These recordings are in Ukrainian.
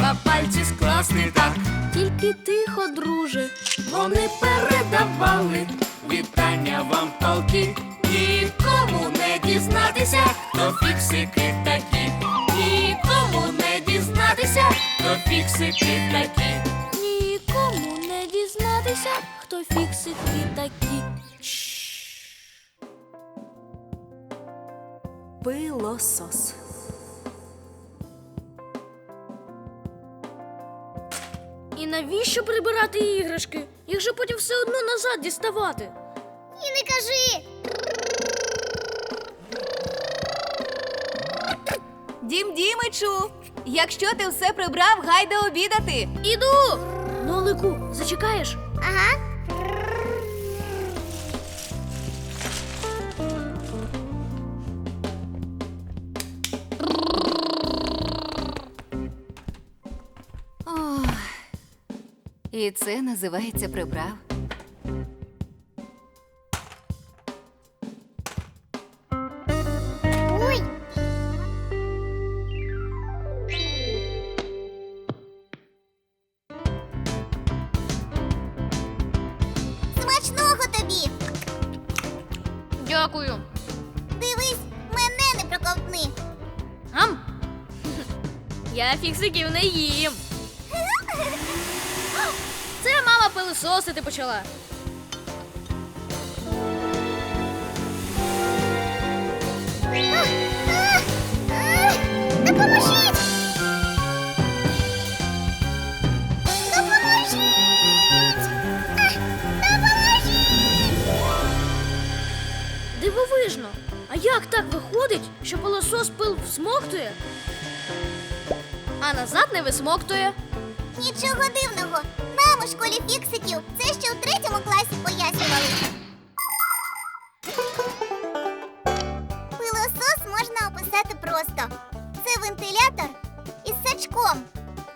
на пальці скласти так. Тільки тихо, друже, вони передавали вітання вам толки. Нікому не дізнатися, хто фіксики такі. Нікому не дізнатися, хто фіксики такі. Нікому не дізнатися, хто фіксики такі. Пилосос навіщо прибирати іграшки, якщо потім все одно назад діставати? І не кажи. Дім Дімичу, якщо ти все прибрав, гайда обідати. Іду! Нолику, зачекаєш? Ага. І це називається прибрав. Ой. Смачного тобі. Дякую. Дивись, мене не проковтни. Ам? Я фіксиків не їм. Це мама пилисосити почала. Допоможіть! Допоможіть! Дивовижно. А як так виходить, що пилосос пил всмоктує, а назад не висмоктує? Нічого дивного. Нам у школі фіксиків це ще у третьому класі пояснювали. Пилосос можна описати просто. Це вентилятор із сачком.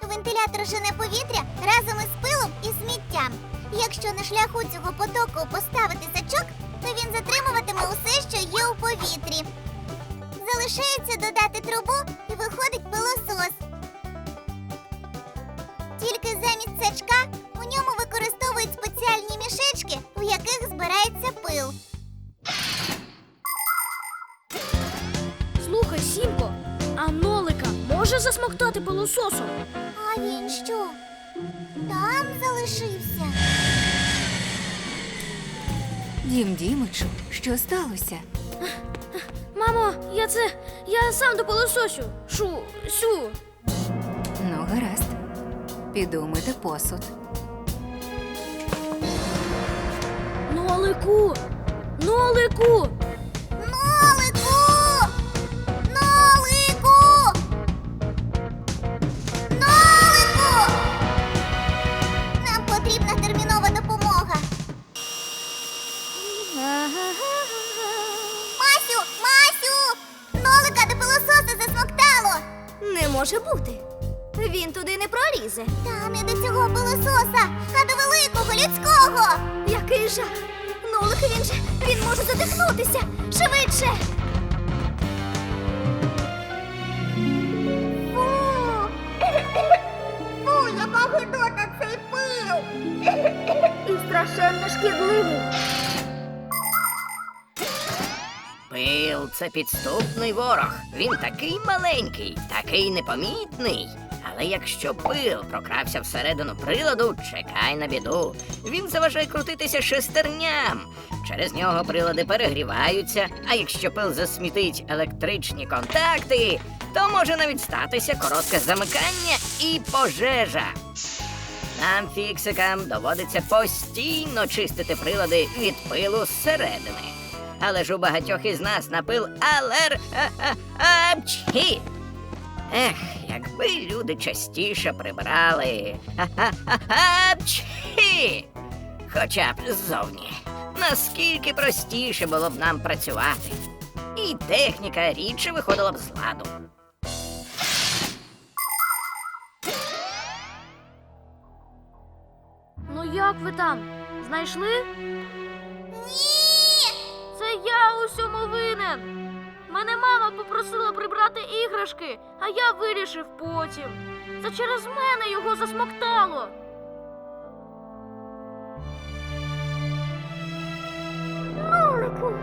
Вентилятор жене повітря разом із пилом і сміттям. Якщо на шляху цього потоку поставити сачок, то він затримуватиме усе, що є у повітрі. Залишається додати трубу і виходить пилосос. Тільки замість сачка ньому використовують спеціальні мішечки, в яких збирається пил. Слухай, Сімко, а нолика може засмоктати пилососом? А він що? Там залишився. Дім Дімичу, що сталося? Мамо, я це. Я сам до пилососю. Шу, сю. Ну, гаразд. Піду мити посуд. Нолику! Нолику! Нолику! Нолику! Нолику! Нам потрібна термінова допомога. Масю! Масю! Нолика до пилососа засмоктало! Не може бути. Він туди не пролізе. Та не до цього пилососа, а до великого людського! Який жах. Він же він може задихнутися. Швидше. Фу! Фу, яка гидота цей пил! І страшенно шкідливий. Пил це підступний ворог. Він такий маленький, такий непомітний. Але якщо пил прокрався всередину приладу, чекай на біду. Він заважає крутитися шестерням. Через нього прилади перегріваються, а якщо пил засмітить електричні контакти, то може навіть статися коротке замикання і пожежа. Нам, фіксикам, доводиться постійно чистити прилади від пилу зсередини. Але ж у багатьох із нас на пил алер... апчхі. Ех, якби люди частіше прибрали. Апчхі. Хоча б ззовні. Наскільки простіше було б нам працювати. І техніка рідше виходила б з ладу. Ну як ви там? Знайшли? Ні! Це я у всьому винен. Мене мама попросила прибрати іграшки, а я вирішив потім. Це через мене його засмоктало. Нолику.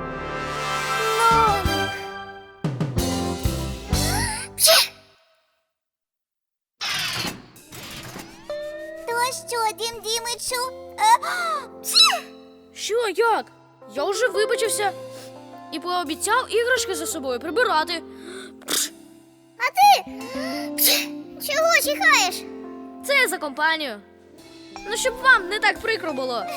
То що, Дім Дімичу? Е, що, як? Я вже вибачився і пообіцяв іграшки за собою прибирати. А ти чого чихаєш? Це за компанію. Ну, щоб вам не так прикро було.